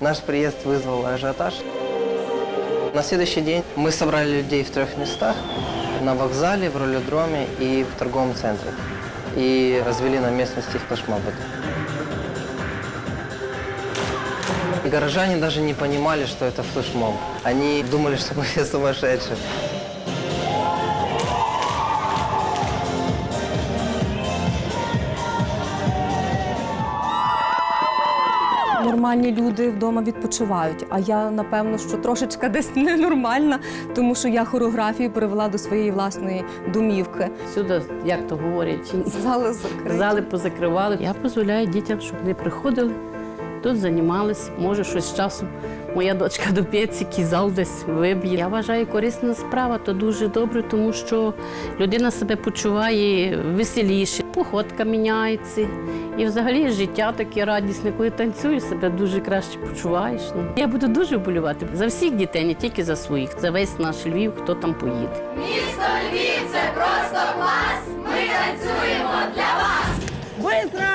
Наш приезд вызвал ажиотаж. На следующий день мы собрали людей в трех местах. На вокзале, в руледроме и в торговом центре. И развели на местности флешмобы. Горожане даже не понимали, что это флешмоб. Они думали, что мы все сумасшедшие. Нормальні люди вдома відпочивають, а я напевно, що трошечка десь ненормальна, тому що я хореографію перевела до своєї власної домівки. Сюди, як то говорять, Зали закриті. зали позакривали. Я дозволяю дітям, щоб не приходили, тут займалися. Може, щось з часом моя дочка доп'ється, який зал десь виб'є. Я вважаю, корисна справа, то дуже добре, тому що людина себе почуває веселіше, походка міняється. І взагалі життя таке радісне, коли танцюєш, себе дуже краще почуваєш. Ну, Я буду дуже вболівати за всіх дітей, не тільки за своїх, за весь наш Львів, хто там поїде. Місто Львів це просто клас. Ми танцюємо для вас.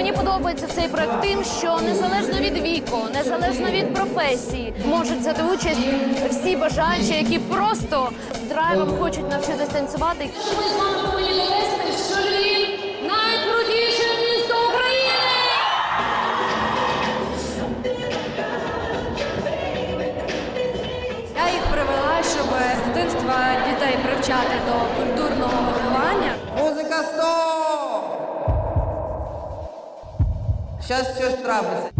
Мені подобається цей проект тим, що незалежно від віку, незалежно від професії, можуть взяти участь всі бажаючі, які просто драйвом хочуть навчитися танцювати. Ми з вами повинні що Львів найкрутіше місто України. Я їх привела, щоб з дитинства дітей привчати до культурного виховання. Музика 100! Зараз щось трапиться.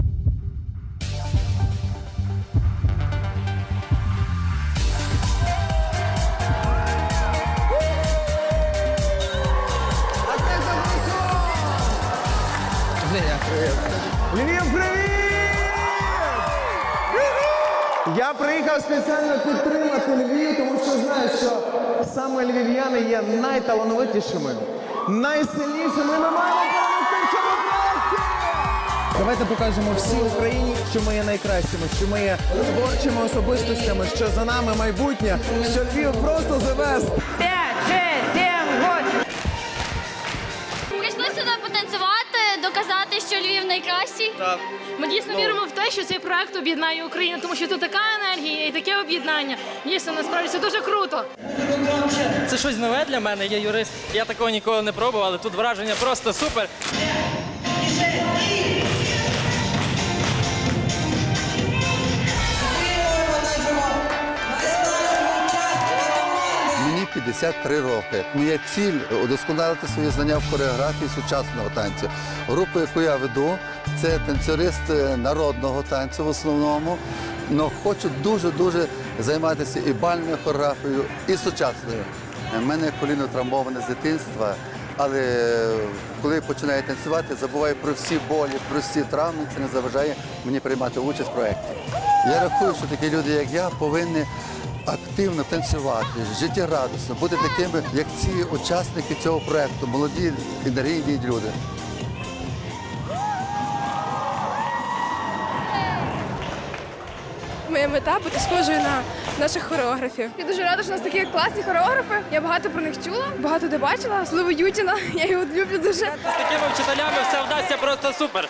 Львів, привіт! Я приїхав спеціально підтримати Львів, тому що знаю, що саме львів'яни є найталановитішими, найсильнішими. Ми маємо Давайте покажемо всій Україні, що ми є найкращими, що ми є творчими особистостями, що за нами майбутнє, що Львів просто the best. Прийшли сюди потанцювати, доказати, що Львів найкращий. Ми дійсно віримо в те, що цей проект об'єднає Україну, тому що тут така енергія і таке об'єднання. Дійсно, насправді це дуже круто. Це щось нове для мене, я юрист. Я такого ніколи не пробував, але тут враження просто супер. 53 роки. Моя ціль удосконалити свої знання в хореографії сучасного танцю. Групу, яку я веду, це танцюристи народного танцю в основному. але хочу дуже-дуже займатися і бальною хореографією, і сучасною. У мене коліно травмоване з дитинства, але коли починаю танцювати, забуваю про всі болі, про всі травми. Це не заважає мені приймати участь в проєкті. Я рахую, що такі люди, як я, повинні активно танцювати, життєрадісно, бути такими, як ці учасники цього проєкту, молоді енергійні люди. Моя мета бути схожою на наших хореографів. Я дуже рада, що у нас такі класні хореографи. Я багато про них чула, багато де бачила. Слово Ютіна, я його люблю дуже. З такими вчителями все вдасться просто супер.